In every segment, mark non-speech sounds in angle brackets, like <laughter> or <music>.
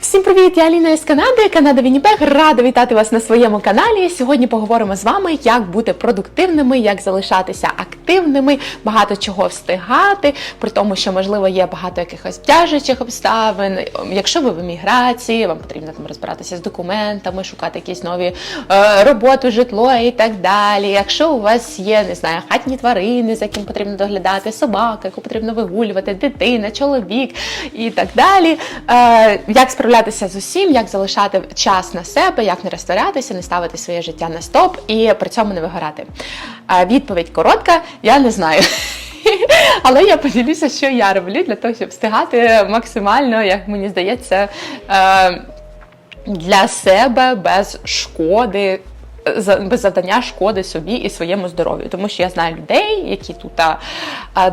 Всім привіт! Я Аліна із Канади, Канада Вінніпег. Рада вітати вас на своєму каналі. Сьогодні поговоримо з вами, як бути продуктивними, як залишатися активними, багато чого встигати, при тому, що можливо є багато якихось тяжучих обставин. Якщо ви в еміграції, вам потрібно там розбиратися з документами, шукати якісь нові е, роботу, житло і так далі. Якщо у вас є не знаю, хатні тварини, за яким потрібно доглядати, собака, яку потрібно вигулювати, дитина, чоловік і так далі. Е, як справлятися з усім, як залишати час на себе, як не розтворятися, не ставити своє життя на стоп і при цьому не вигорати. Відповідь коротка: я не знаю. <laughs> Але я поділюся, що я роблю для того, щоб встигати максимально, як мені здається, е, для себе без шкоди. Без завдання шкоди собі і своєму здоров'ю, тому що я знаю людей, які тут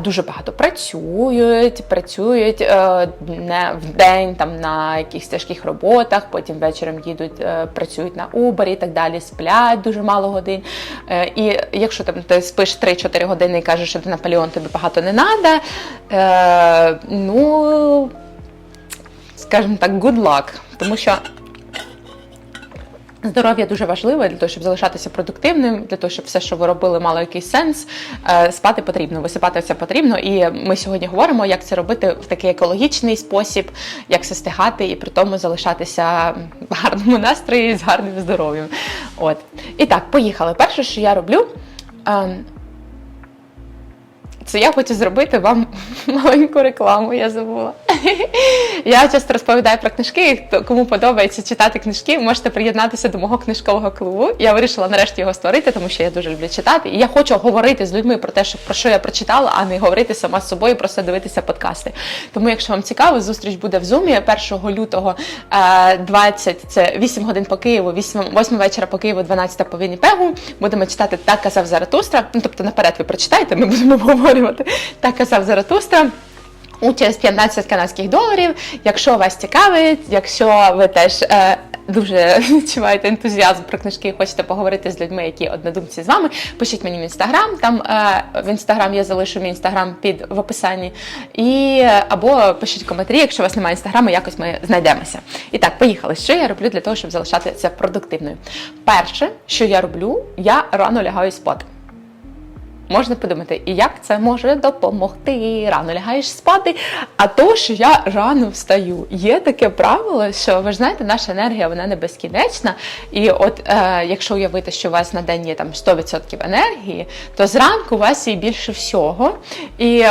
дуже багато працюють, працюють е, не в день там на якихось тяжких роботах, потім вечором їдуть, е, працюють на Uber і так далі, сплять дуже мало годин. Е, і якщо там ти спиш 3-4 години і кажеш, що ти Наполеон, тобі багато не треба, ну скажімо так, good luck, тому що. Здоров'я дуже важливе для того, щоб залишатися продуктивним, для того, щоб все, що ви робили, мало якийсь сенс. Е, Спати потрібно, висипатися потрібно. І ми сьогодні говоримо, як це робити в такий екологічний спосіб, як все стигати і при тому залишатися в гарному настрої з гарним здоров'ям. От і так, поїхали. Перше, що я роблю. ем, це я хочу зробити вам <laughs> маленьку рекламу, я забула. Я часто розповідаю про книжки. Хто кому подобається читати книжки, можете приєднатися до мого книжкового клубу. Я вирішила нарешті його створити, тому що я дуже люблю читати. І я хочу говорити з людьми про те, що про що я прочитала, а не говорити сама з собою, просто дивитися подкасти. Тому, якщо вам цікаво, зустріч буде в зумі 1 лютого е, 20, це 8 годин по Києву, 8, 8 вечора по Києву, 12 по Вінніпегу. Будемо читати так казав Заратустра. Ну тобто наперед ви прочитайте, ми будемо обговорювати. Так казав Заратустра. Участь 15 канадських доларів. Якщо вас цікавить, якщо ви теж е, дуже <laughs> відчуваєте ентузіазм про книжки і хочете поговорити з людьми, які однодумці з вами, пишіть мені в інстаграм. Там е, в інстаграм я залишу мій інстаграм під в описанні. І або пишіть коментарі, якщо у вас немає інстаграму, якось ми знайдемося. І так, поїхали. Що я роблю для того, щоб залишатися продуктивною? Перше, що я роблю, я рано лягаю спати. Можна подумати, і як це може допомогти? Рано лягаєш спати. А то, що я рано встаю. Є таке правило, що ви ж знаєте, наша енергія вона не безкінечна. І от е, якщо уявити, що у вас на день є там 100% енергії, то зранку у вас є більше всього. І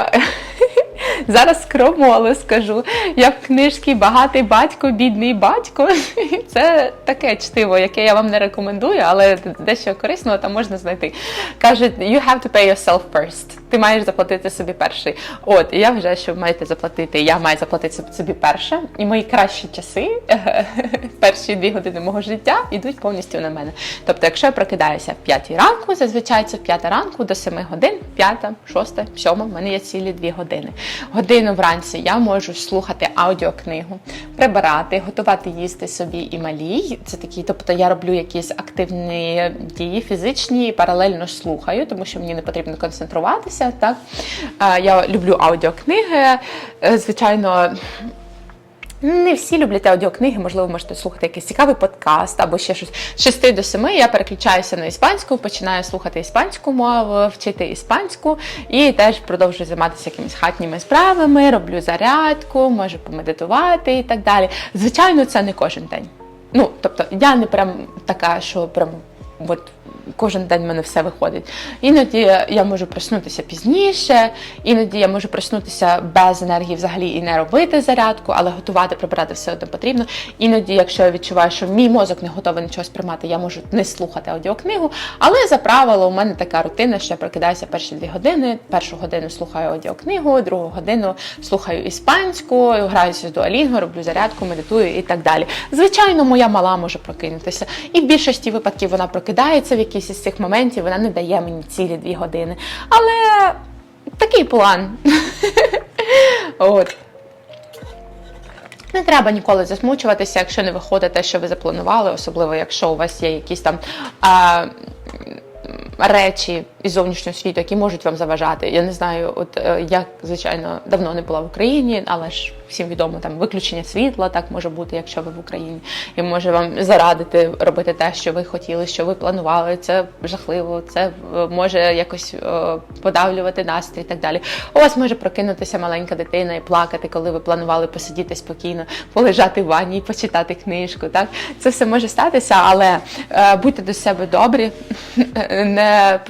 зараз скромоло скажу. Я в книжці Багатий батько, бідний батько. <laughs> Це таке чтиво, яке я вам не рекомендую, але дещо корисного там можна знайти. Кажуть, you have to pay yourself first. Ти маєш заплатити собі перший. От, я вважаю, що маєте заплатити. Я маю заплатити собі перше. І мої кращі часи, <laughs> перші дві години мого життя, йдуть повністю на мене. Тобто, якщо я прокидаюся в 5 ранку, зазвичай це в 5 ранку до 7 годин, 5, 6, 7, в мене є цілі 2 години. Годину вранці я можу слухати аудіокнигу, прибирати, готувати їсти собі і малій. Це такі, тобто я роблю якісь активні дії фізичні і паралельно слухаю, тому що мені не потрібно концентруватися. Так? Е, Я люблю аудіокниги. Е, Звичайно. Не всі люблять аудіокниги, можливо, можете слухати якийсь цікавий подкаст або ще щось. З 6 до 7 я переключаюся на іспанську, починаю слухати іспанську мову, вчити іспанську і теж продовжую займатися якимись хатніми справами, роблю зарядку, можу помедитувати і так далі. Звичайно, це не кожен день. Ну, тобто, я не прям така, що прям от кожен день в мене все виходить. Іноді я можу проснутися пізніше, іноді я можу проснутися без енергії взагалі і не робити зарядку, але готувати, прибирати все одно потрібно. Іноді, якщо я відчуваю, що мій мозок не готовий нічого сприймати, я можу не слухати аудіокнигу. Але за правило, у мене така рутина, що я прокидаюся перші дві години. Першу годину слухаю аудіокнигу, другу годину слухаю іспанську, граюся з дуалінгу, роблю зарядку, медитую і так далі. Звичайно, моя мала може прокинутися. І в більшості випадків вона прокидається в якийсь із цих моментів, вона не дає мені цілі дві години. Але такий план. <laughs> От. Не треба ніколи засмучуватися, якщо не виходить те, що ви запланували, особливо якщо у вас є якісь там речі, із зовнішнього світу, які можуть вам заважати. Я не знаю, от е, я звичайно давно не була в Україні, але ж всім відомо там виключення світла, так може бути, якщо ви в Україні, і може вам зарадити робити те, що ви хотіли, що ви планували. Це жахливо, це е, може якось е, подавлювати настрій і так далі. У вас може прокинутися маленька дитина і плакати, коли ви планували посидіти спокійно, полежати в ванні і почитати книжку. Так це все може статися, але будьте до себе добрі, <laughs> не,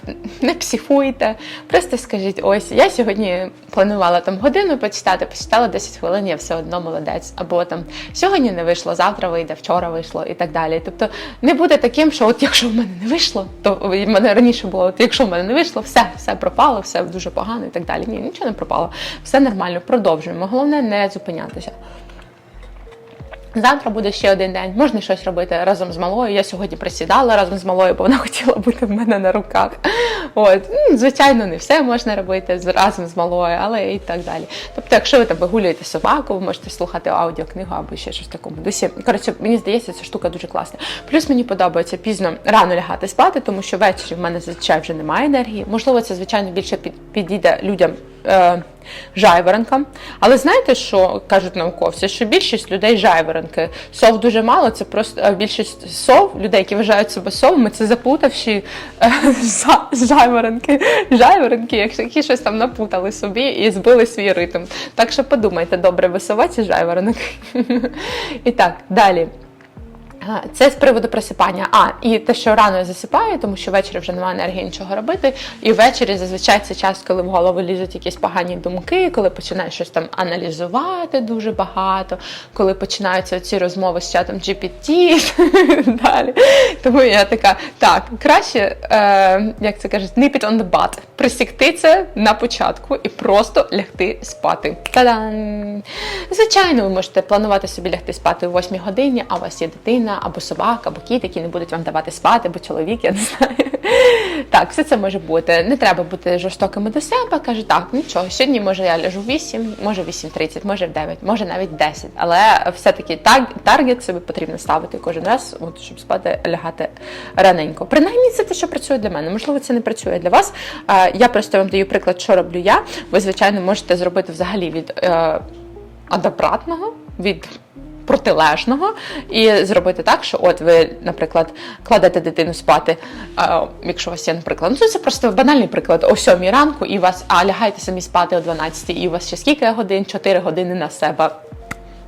<laughs> не психуйте. Просто скажіть, ось я сьогодні планувала там годину почитати, почитала 10 хвилин, я все одно молодець. Або там сьогодні не вийшло, завтра вийде, вчора вийшло і так далі. Тобто не буде таким, що от якщо в мене не вийшло, то в мене раніше було, от якщо в мене не вийшло, все, все пропало, все дуже погано і так далі. Ні, нічого не пропало, все нормально, продовжуємо. Головне не зупинятися. Завтра буде ще один день. Можна щось робити разом з малою. Я сьогодні присідала разом з малою, бо вона хотіла бути в мене на руках. От звичайно, не все можна робити разом з малою, але і так далі. Тобто, якщо ви там вигулюєте собаку, ви можете слухати аудіокнигу або ще щось такому дусі. Коротше, мені здається, ця штука дуже класна. Плюс мені подобається пізно рано лягати спати, тому що ввечері в мене зазвичай вже немає енергії. Можливо, це звичайно більше під- підійде людям. Е, жайворонкам. Але знаєте, що кажуть науковці? Що більшість людей жайворонки. Сов дуже мало, це просто більшість сов, людей, які вважають себе совами, це заплутавші е, <laughs> жа- жайворонки, жайворонки, які щось там напутали собі і збили свій ритм. Так що подумайте, добре, ви сова чи жайворонок? <laughs> І так, далі. Це з приводу просипання. А, і те, що рано я засипаю, тому що ввечері вже немає енергії нічого робити. І ввечері зазвичай це час, коли в голову лізуть якісь погані думки, коли починаєш щось там аналізувати дуже багато, коли починаються ці розмови з чатом GPT <laughs> далі. Тому я така, так, краще, е, як це кажуть, nip it on the butt. Присікти це на початку і просто лягти спати. Та-дам! Звичайно, ви можете планувати собі лягти спати о 8 годині, а у вас є дитина або собака, або кіт, які не будуть вам давати спати, або чоловік, я не знаю. <laughs> Так, все це може бути. Не треба бути жорстокими до себе. Каже, так, нічого, сьогодні може я ляжу в 8, може в 8.30, може в 9, може навіть 10. Але все-таки таргет собі потрібно ставити кожен раз, от, щоб спати, лягати раненько. Принаймні, це те, що працює для мене. Можливо, це не працює для вас. Е, Я просто вам даю приклад, що роблю я. Ви, звичайно, можете зробити взагалі від е, адапратного, від протилежного і зробити так, що от ви, наприклад, кладете дитину спати, е, якщо у вас є, наприклад, ну це просто банальний приклад, о 7 ранку, і вас, а лягаєте самі спати о 12, і у вас ще скільки годин? 4 години на себе.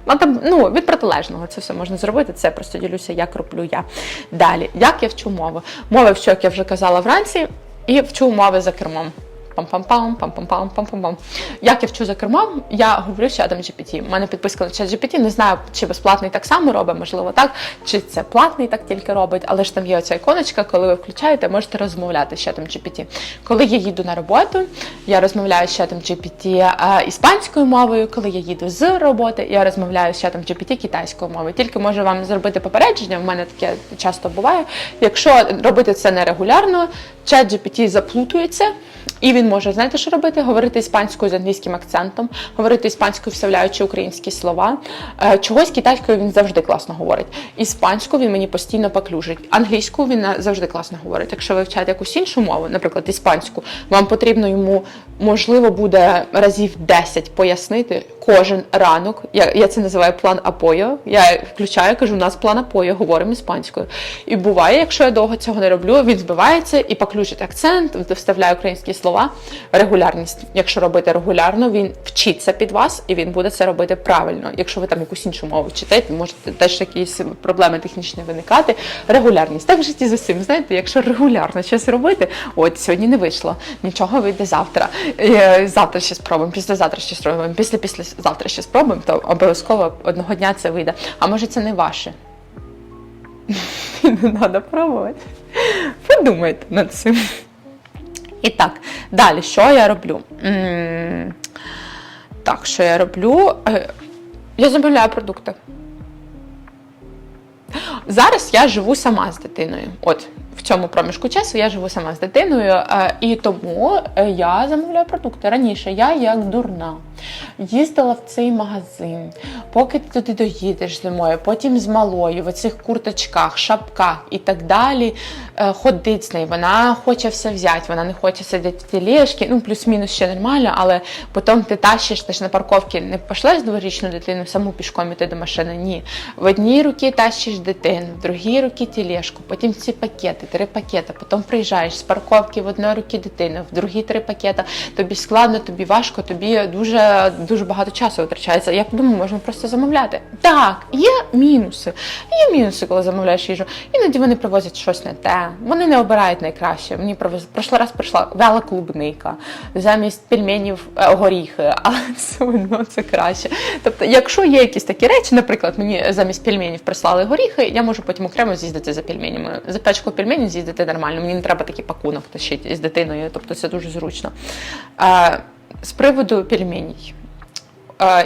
Ну, там, ну, від протилежного це все можна зробити. Це просто ділюся, як роблю я. Далі, як я вчу мови? Мови вчу, як я вже казала вранці, і вчу мови за кермом. Пам-пам-пам, пам-пам-пам, пам-пам-пам. Як я вчу за кермом, я говорю з чатом GPT. У мене підписка на чат GPT, не знаю, чи безплатний так само робить, можливо, так, чи це платний так тільки робить, але ж там є оця іконочка, коли ви включаєте, можете розмовляти з чатом GPT. Коли я їду на роботу, я розмовляю з чатом GPT іспанською мовою. Коли я їду з роботи, я розмовляю з чатом GPT китайською мовою. Тільки можу вам зробити попередження, в мене таке часто буває. Якщо робити це нерегулярно, чат GPT заплутується. І він може, знаєте, що робити? Говорити іспанською з англійським акцентом, говорити іспанською, вставляючи українські слова. Е, Чогось китайською він завжди класно говорить. Іспанську він мені постійно поклюжить. Англійську він завжди класно говорить. Якщо ви вчаєте якусь іншу мову, наприклад, іспанську, вам потрібно йому, можливо, буде разів 10 пояснити кожен ранок. Я, я це називаю план апою. Я включаю, кажу, у нас план апою, говоримо іспанською. І буває, якщо я довго цього не роблю, він збивається і поключить акцент, вставляє українські слова. Регулярність. Якщо робити регулярно, він вчиться під вас і він буде це робити правильно. Якщо ви там якусь іншу мову вчите, можете теж якісь проблеми технічні виникати. Регулярність. Так в житті з усім. Знаєте, якщо регулярно щось робити, от сьогодні не вийшло, нічого вийде завтра. Е, Завтра ще спробуємо, післязавтра ще спробуємо, після після завтра ще спробуємо, то обов'язково одного дня це вийде. А може це не ваше? <laughs> Не треба пробувати. Подумайте над цим. І так, далі, що я роблю? Так, що я роблю? Е, Я замовляю продукти. Зараз я живу сама з дитиною. От в цьому проміжку часу я живу сама з дитиною, е, і тому е, я замовляю продукти. Раніше я як дурна. Їздила в цей магазин, поки ти туди доїдеш зимою, потім з малою, в оцих курточках, шапках і так далі. е, Ходить з нею. Вона хоче все взяти, вона не хоче сидіти в тележці, ну плюс-мінус ще нормально, але потім ти тащиш, ти ж на парковці не пошлеш дворічну дитину саму пішком іти до машини. Ні. В одній руці тащиш дитину, в другій руці тележку, потім ці пакети, три пакети, потім приїжджаєш з парковки в одній руці дитину, в другій три пакети. Тобі складно, тобі важко, тобі дуже дуже багато часу витрачається. Я подумаю, можна просто замовляти. Так, є мінуси. Є мінуси, коли замовляєш їжу. Іноді вони привозять щось не те. Вони не обирають найкраще. Мені привез... прошлий раз прийшла вяла клубника, замість пельменів е, горіхи, <laughs> але все одно це краще. Тобто, якщо є якісь такі речі, наприклад, мені замість пельменів прислали горіхи, я можу потім окремо з'їздити за пельменями. За пачку пельменів з'їздити нормально. Мені не треба такий пакунок тащити з дитиною, тобто це дуже зручно. Е, з приводу пельменів.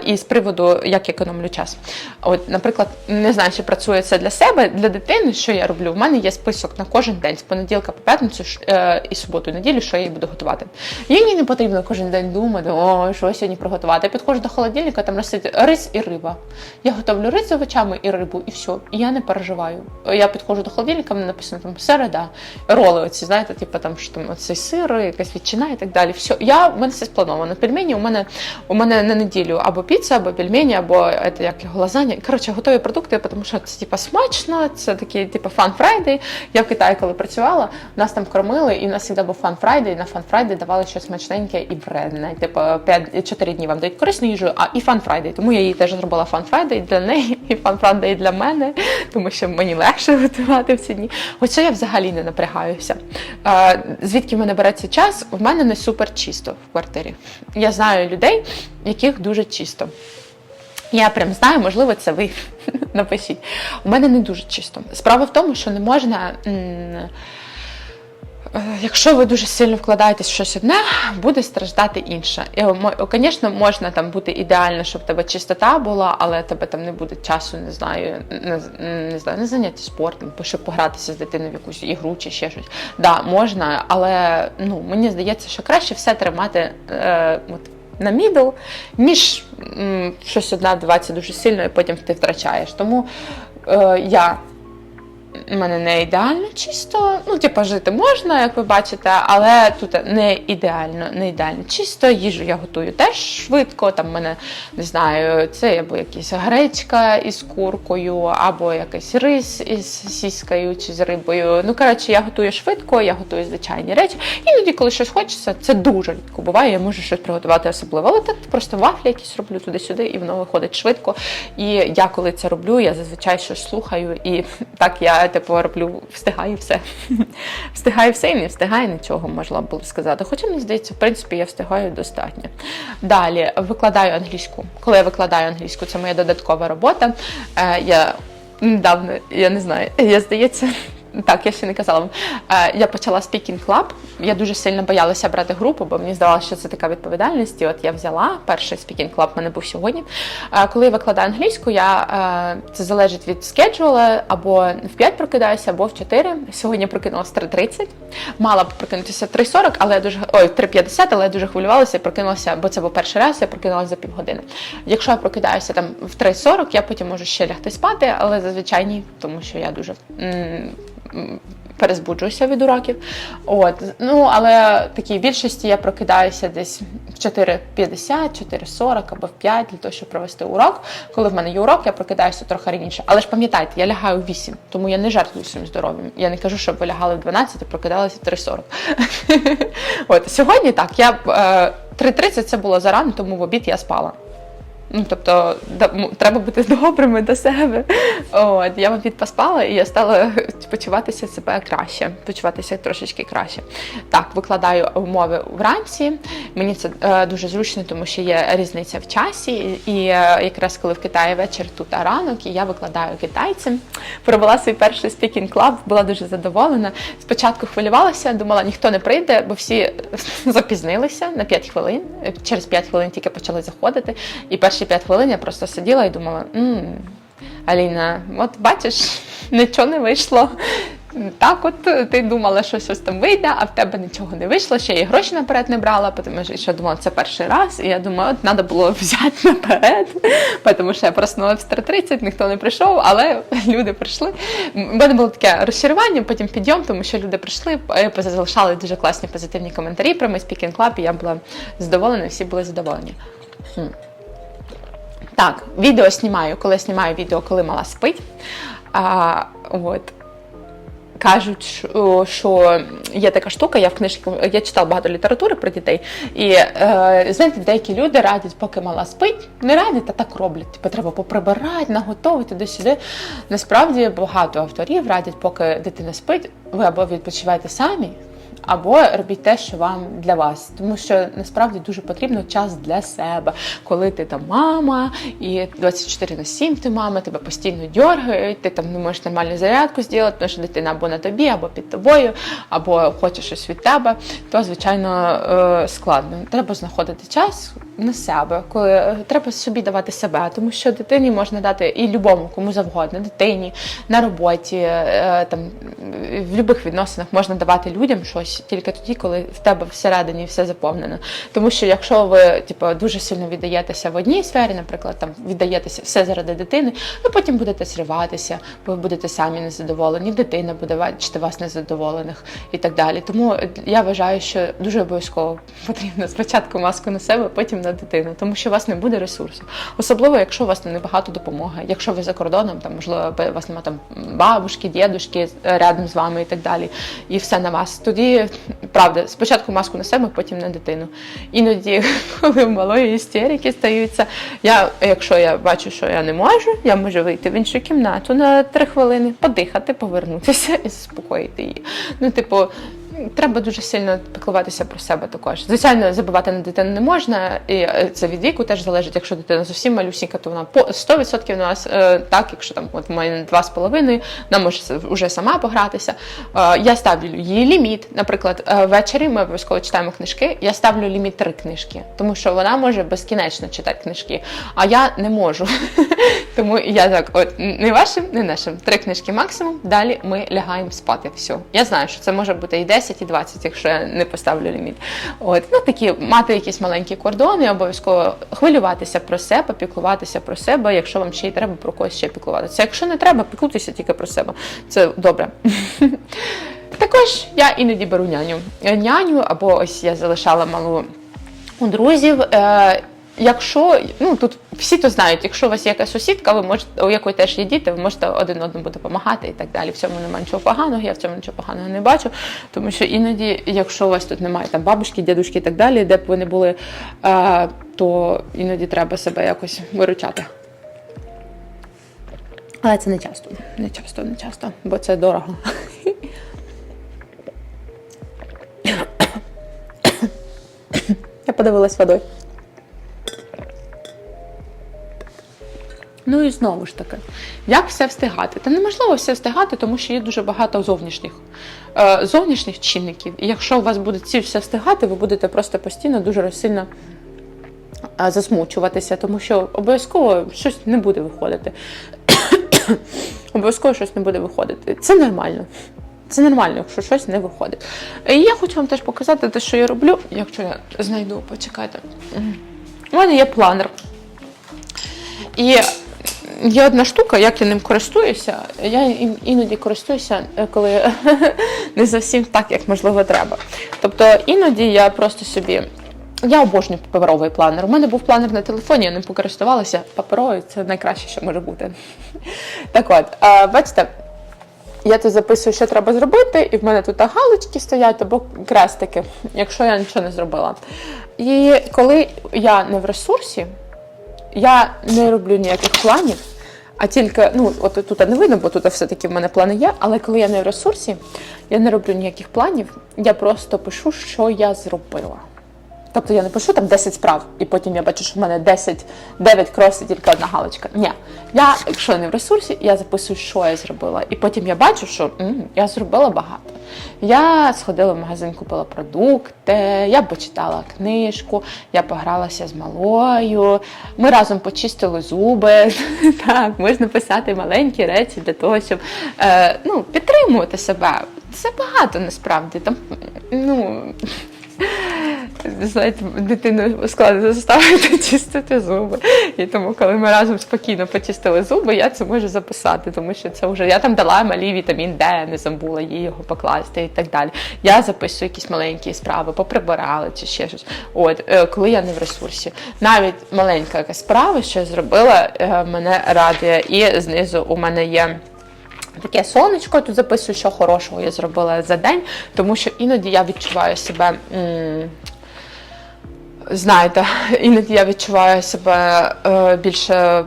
І з приводу, як економлю час. От, наприклад, не знаю, чи працює це для себе, для дитини, що я роблю. В мене є список на кожен день, з понеділка по п'ятницю е, і суботу, і неділю, що я їй буду готувати. Мені не потрібно кожен день думати, о, що сьогодні приготувати. Я підходжу до холодильника, там ростить рис і риба. Я готовлю рис з овочами і рибу, і все. І я не переживаю. Я підходжу до холодильника, мене написано там середа, роли, оці, знаєте, типу там що там оцей сир, якась ветчина і так далі. Все, я в мене все сплановано. Пельмені у мене у мене на неділю або піца, або пельмені, або це, як його лазанья. Коротше, готові продукти, тому що це типу, смачно, це такий типу фан фрайдей. Я в Китаї, коли працювала, нас там кормили, і в нас завжди був фан фрайдей. На фан фрайдей давали щось смачненьке і вредне. Типу 5-4 дні вам дають корисну їжу, а і фан фрайдей. Тому я їй теж зробила фан фрайдей для неї, і фан фрайдей для мене, тому що мені легше готувати в ці дні. Хоча я взагалі не напрягаюся. Звідки в мене береться час? В мене не супер чисто в квартирі. Я знаю людей, яких дуже чисто. Я прям знаю, можливо, це ви <laughs> напишіть. У мене не дуже чисто. Справа в тому, що не можна. е, Якщо ви дуже сильно вкладаєтесь в щось одне, буде страждати інше. І, Звісно, можна там бути ідеально, щоб тебе чистота була, але тебе там не буде часу, не знаю, не, не знаю, не заняття спортом, щоб погратися з дитиною в якусь ігру чи ще щось. Да, можна, але ну мені здається, що краще все тримати е, от, на мідл, ніж м, щось одна вдаватися дуже сильно і потім ти втрачаєш. Тому е, я у мене не ідеально чисто. Ну, типу, жити можна, як ви бачите, але тут не ідеально, не ідеально чисто. Їжу я готую теж швидко. Там в мене не знаю, це або якась гречка із куркою, або якийсь рис із сіською чи з рибою. Ну, коротше, я готую швидко, я готую звичайні речі. Іноді, коли щось хочеться, це дуже рідко буває. Я можу щось приготувати особливо. Але так просто вафлі якісь роблю туди-сюди, і воно виходить швидко. І я коли це роблю, я зазвичай щось слухаю, і <laughs> так я типу роблю, встигаю все. <laughs> встигаю все і не встигаю нічого, можна було сказати. Хоча мені здається, в принципі, я встигаю достатньо. Далі викладаю англійську. Коли я викладаю англійську, це моя додаткова робота. Е, я недавно, я не знаю, <laughs> я здається. Так, я ще не казала вам. Е, Я почала Speaking Club. Я дуже сильно боялася брати групу, бо мені здавалося, що це така відповідальність. І от я взяла перший Speaking Club, в мене був сьогодні. Е, Коли я викладаю англійську, я е, це залежить від скеджула, або в 5 прокидаюся, або в 4. Сьогодні прокинулася 3.30. Мала б прокинутися 3.40, але я дуже ой, 3.50, але я дуже хвилювалася і прокинулася, бо це був перший раз, я прокинулася за півгодини. Якщо я прокидаюся там в 3.40, я потім можу ще лягти спати, але зазвичай ні, тому що я дуже. Перезбуджуюся від уроків. От. Ну, але такій більшості я прокидаюся десь в 4.50, 4.40 або в 5 для того, щоб провести урок. Коли в мене є урок, я прокидаюся трохи раніше. Але ж пам'ятайте, я лягаю в 8, тому я не жертвую своїм здоров'ям. Я не кажу, щоб ви лягали в 12 і прокидалися в 3.40. <laughs> От сьогодні так, я е, 3.30 це було зарано, тому в обід я спала. Ну, тобто, треба бути добрими до себе. От, я в обід поспала, і я стала почуватися себе краще, почуватися трошечки краще. Так, викладаю умови вранці. Мені це е, дуже зручно, тому що є різниця в часі. І е, якраз коли в Китаї вечір, тут а ранок, і я викладаю китайцям. Провела свій перший speaking club, була дуже задоволена. Спочатку хвилювалася, думала, ніхто не прийде, бо всі <laughs> запізнилися на 5 хвилин. Через 5 хвилин тільки почали заходити. І перші 5 хвилин я просто сиділа і думала: м Аліна, от бачиш, нічого не вийшло. Так, от ти думала, що щось там вийде, а в тебе нічого не вийшло. Ще і гроші наперед не брала, тому що я думала, це перший раз. І я думаю, от треба було взяти наперед, тому що я проснулася в 3.30, ніхто не прийшов, але люди прийшли. У мене було таке розчарування, потім підйом, тому що люди прийшли, е, залишали дуже класні позитивні коментарі про мій Speaking Club, і я була задоволена, всі були задоволені. Так, відео знімаю, коли знімаю відео, коли мала спить. А, от. Кажуть, що є така штука, я в книжці я читала багато літератури про дітей, і е, знаєте, деякі люди радять, поки мала спить, не радять, а так роблять. Типу, треба поприбирати, наготовити туди-сюди. Насправді багато авторів радять, поки дитина спить, ви або відпочиваєте самі, або робіть те, що вам для вас, тому що насправді дуже потрібно час для себе, коли ти там мама, і 24 на 7 ти мама, тебе постійно дергають, ти там не можеш нормальну зарядку зробити, тому що дитина або на тобі, або під тобою, або хоче щось від тебе, то звичайно е, складно. Треба знаходити час на себе, коли е, треба собі давати себе, тому що дитині можна дати і любому, кому завгодно, дитині на роботі, е, там в будь-яких відносинах можна давати людям щось тільки тоді, коли в тебе всередині все заповнено. Тому що якщо ви типу, дуже сильно віддаєтеся в одній сфері, наприклад, там віддаєтеся все заради дитини, ви потім будете зриватися, ви будете самі незадоволені, дитина буде бачити вас незадоволених і так далі. Тому я вважаю, що дуже обов'язково потрібно спочатку маску на себе, потім на дитину, тому що у вас не буде ресурсу. Особливо, якщо у вас небагато допомоги, якщо ви за кордоном, там можливо у вас немає там бабушки, дідушки рядом з вами і так далі, і все на вас. Тоді правда, спочатку маску на себе, потім на дитину. Іноді, <laughs> коли в малої істерики стаються, я, якщо я бачу, що я не можу, я можу вийти в іншу кімнату на три хвилини, подихати, повернутися і заспокоїти її. Ну, типу. Треба дуже сильно піклуватися про себе також. Звичайно, забувати на дитину не можна, і е, це від віку теж залежить. Якщо дитина зовсім малюсінька, то вона по 100% у нас е, так, якщо там от мене два з половиною, вона може вже сама погратися. Е, Я ставлю її ліміт. Наприклад, ввечері ми обов'язково читаємо книжки. Я ставлю ліміт три книжки, тому що вона може безкінечно читати книжки, а я не можу. <laughs> Тому я так, от не вашим, не нашим. Три книжки максимум. Далі ми лягаємо спати. Все. Я знаю, що це може бути і 10, і 20, якщо я не поставлю ліміт. От ну такі мати якісь маленькі кордони, обов'язково хвилюватися про себе, піклуватися про себе, якщо вам ще й треба про когось ще піклуватися. Якщо не треба, піклуйтеся тільки про себе. Це добре. <laughs> Також я іноді беру няню. Няню, або ось я залишала малу у друзів. Е, Якщо ну тут всі то знають, якщо у вас є якась сусідка, ви можете у якої теж є діти, ви можете один одному допомагати і так далі. В цьому немає нічого поганого, я в цьому нічого поганого не бачу. Тому що іноді, якщо у вас тут немає там бабушки, дідушки і так далі, де б ви не були, то іноді треба себе якось виручати. Але це не часто, не часто, не часто, бо це дорого. <coughs> Я подивилась водою. Ну і знову ж таки, як все встигати? Та неможливо все встигати, тому що є дуже багато зовнішніх е, зовнішніх чинників. І якщо у вас буде ці все встигати, ви будете просто постійно дуже сильно е, засмучуватися, тому що обов'язково щось не буде виходити. <coughs> обов'язково щось не буде виходити. Це нормально. Це нормально, якщо щось не виходить. І я хочу вам теж показати те, що я роблю, якщо я знайду, почекайте. У мене є планер. І Є одна штука, як я ним користуюся. Я іноді користуюся, е, коли <laughs> не зовсім так, як можливо треба. Тобто іноді я просто собі. Я обожнюю паперовий планер. У мене був планер на телефоні, я ним покористувалася. Паперовий це найкраще, що може бути. <laughs> Так от, бачите, я тут записую, що треба зробити, і в мене тут галочки стоять або крестики, якщо я нічого не зробила. І коли я не в ресурсі. Я не роблю ніяких планів, а тільки, ну, от тут не видно, бо тут все-таки в мене плани є, але коли я не в ресурсі, я не роблю ніяких планів, я просто пишу, що я зробила. Тобто я не пишу там 10 справ, і потім я бачу, що в мене 10, 9 крос і тільки одна галочка. Ні. Я, якщо я не в ресурсі, я записую, що я зробила. І потім я бачу, що м, я зробила багато. Я сходила в магазин, купила продукти, я почитала книжку, я погралася з малою. Ми разом почистили зуби. <laughs> Так, можна писати маленькі речі для того, щоб е, ну, підтримувати себе. Це багато насправді. Ну, знаєте, дитину складно заставити <laughs> чистити зуби. І тому, коли ми разом спокійно почистили зуби, я це можу записати, тому що це вже я там дала малій вітамін Д, не забула їй його покласти і так далі. Я записую якісь маленькі справи, поприбирала чи ще щось. От е, коли я не в ресурсі, навіть маленька якась справа, що я зробила, е, мене радує. І знизу у мене є. Таке сонечко тут записую, що хорошого я зробила за день, тому що іноді я відчуваю себе. м, Знаєте, <laughs> іноді я відчуваю себе е, більше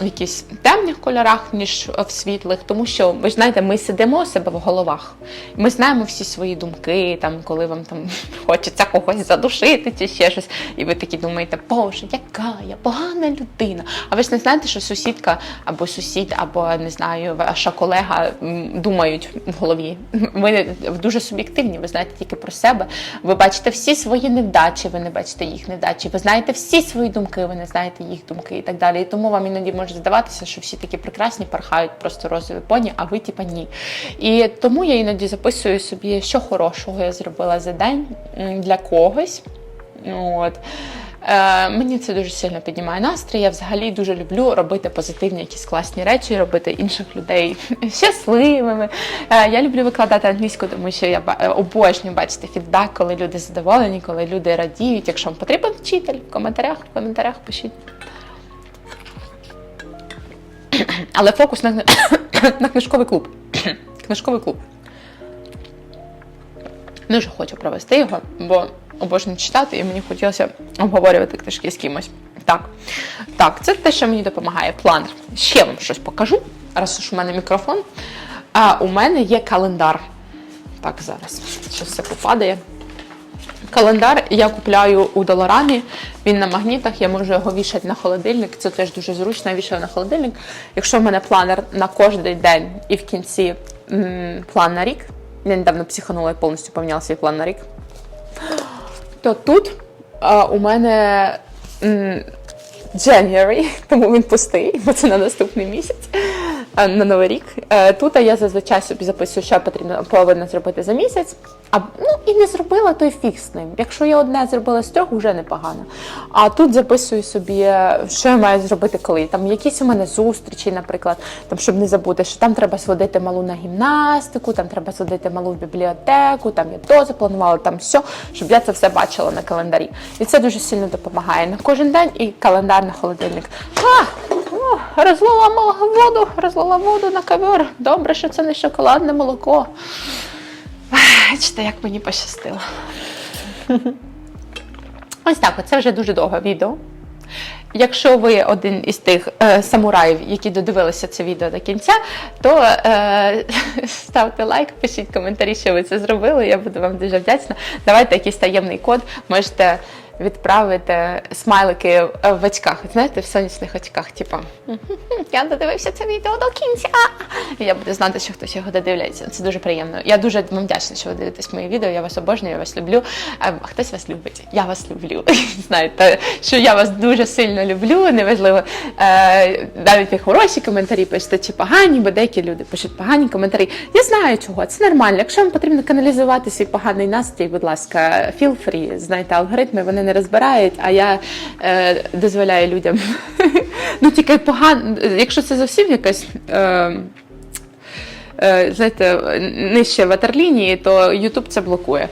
в якихось темних кольорах, ніж в світлих, тому що ви ж знаєте, ми сидимо у себе в головах. Ми знаємо всі свої думки, там, коли вам там <laughs> хочеться когось задушити чи ще щось, і ви такі думаєте, боже, яка я погана людина. А ви ж не знаєте, що сусідка або сусід, або не знаю, ваша колега думають в голові. Ми дуже суб'єктивні, ви знаєте тільки про себе. Ви бачите всі свої невдачі, ви не бачите їх невдачі. Ви знаєте всі свої думки, ви не знаєте їх думки і так далі. І тому вам іноді може здаватися, що всі такі прекрасні, пархають просто розові поні, а ви типа ні. І тому я іноді записую собі, що хорошого я зробила за день для когось. От. Е, мені це дуже сильно піднімає настрій. Я взагалі дуже люблю робити позитивні якісь класні речі, робити інших людей <laughs> щасливими. Е, я люблю викладати англійську, тому що я е, обожнюю бачити фідбек, коли люди задоволені, коли люди радіють. Якщо вам потрібен вчитель, в коментарях, в коментарях пишіть. <coughs> Але фокус на, <coughs> на книжковий клуб. <coughs> Книжковий клуб. Дуже хочу провести його, бо обожнюю читати, і мені хотілося обговорювати книжки з кимось. Так, так, це те, що мені допомагає. Планер. Ще вам щось покажу. Раз уж у мене мікрофон. А у мене є календар. Так, зараз щось все попадає. Календар я купляю у Долорамі. Він на магнітах, я можу його вішати на холодильник. Це теж дуже зручно. Я вішаю на холодильник. Якщо в мене планер на кожен день і в кінці м, план на рік. Я недавно психанула і повністю поміняла свій план на рік. То тут а, у мене м, January, <laughs> тому він пустий, бо це на наступний місяць, на новий рік. Е, Тут я зазвичай собі записую, що потрібно повинна зробити за місяць. А ну і не зробила, то й фіг з ним. Якщо я одне зробила з трьох, вже непогано. А тут записую собі, що я маю зробити коли. Там якісь у мене зустрічі, наприклад, там, щоб не забути, що там треба сводити малу на гімнастику, там треба сводити малу в бібліотеку, там я то запланувала, там все, щоб я це все бачила на календарі. І це дуже сильно допомагає на кожен день і календар на холодильник. А, о, розлила воду, розлила воду на ковер. Добре, що це не шоколадне молоко. Бачите, як мені пощастило. <laughs> Ось так, це вже дуже довге відео. Якщо ви один із тих е, самураїв, які додивилися це відео до кінця, то е, <laughs> ставте лайк, пишіть коментарі, що ви це зробили. Я буду вам дуже вдячна. Давайте якийсь таємний код. Можете відправити смайлики в очках. Знаєте, в сонячних очках, типу я додивився це відео до кінця. І я буду знати, що хтось його додивляється. Це дуже приємно. Я дуже вам вдячна, що ви дивитесь мої відео. Я вас обожнюю, я вас люблю. А хтось вас любить. Я вас люблю. <laughs> Знаєте, що я вас дуже сильно люблю. Неважливо, е, навіть ви хороші коментарі пишете чи погані, бо деякі люди пишуть погані коментарі. Я знаю чого, це нормально. Якщо вам потрібно каналізувати свій поганий настрій, будь ласка, feel free. Знаєте, алгоритми вони не розбирають, а я е, дозволяю людям. <laughs> ну тільки погано, якщо це зовсім якась. Е, Знаєте, нижче ватерлінії, то YouTube це блокує.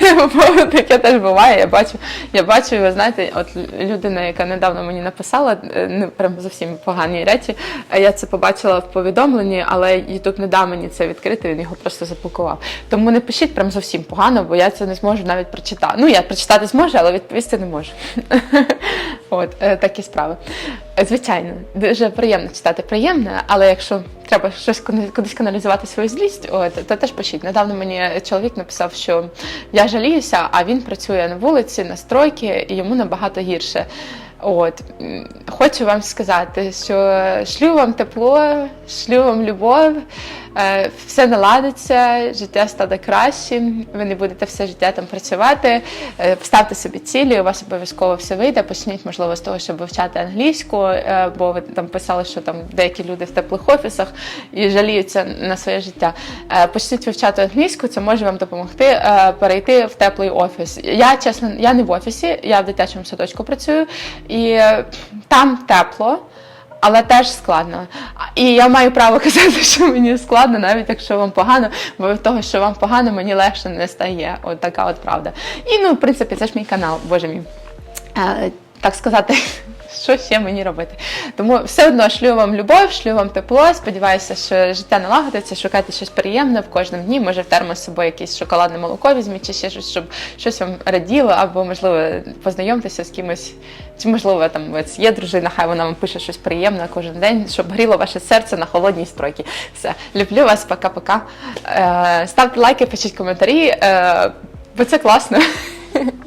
<laughs> Таке теж буває. Я бачу, я бачу, ви знаєте, от людина, яка недавно мені написала, е, не прям зовсім погані речі. Я це побачила в повідомленні, але YouTube не дав мені це відкрити, він його просто заблокував. Тому не пишіть прям зовсім погано, бо я це не зможу навіть прочитати. Ну, я прочитати зможу, але відповісти не можу. <laughs> От, е, такі справи. Звичайно, дуже приємно читати приємне, але якщо треба щось куди- кудись каналізувати свою злість, от, то теж пишіть. Недавно мені чоловік написав, що я жаліюся, а він працює на вулиці, на стройці, і йому набагато гірше. От хочу вам сказати, що шлю вам тепло, шлю вам любов, все наладиться, життя стане кращим. Ви не будете все життя там працювати. Е, Ставте собі цілі, у вас обов'язково все вийде. Почніть, можливо, з того, щоб вивчати англійську, е, бо ви там писали, що там деякі люди в теплих офісах і жаліються на своє життя. Е, Почніть вивчати англійську, це може вам допомогти е, перейти в теплий офіс. Я чесно, я не в офісі, я в дитячому садочку працюю, і е, там тепло. Але теж складно. І я маю право <laughs> казати, що мені складно, навіть якщо вам погано, бо від того, що вам погано, мені легше не стає. От така от правда. І ну, в принципі, це ж мій канал, боже мій. Е, так сказати, <laughs> що ще мені робити. Тому все одно шлю вам любов, шлю вам тепло. Сподіваюся, що життя налагодиться, шукайте щось приємне в кожному дні. Може, в термос з собою якесь шоколадне молоко візьміть, чи ще щось, щоб щось вам раділо, або можливо познайомтеся з кимось. Чи можливо там ось є дружина, хай вона вам пише щось приємне кожен день, щоб гріло ваше серце на холодній стройці. Все, люблю вас, пока-пока. Е, ставте лайки, пишіть коментарі, е, бо це класно. <laughs>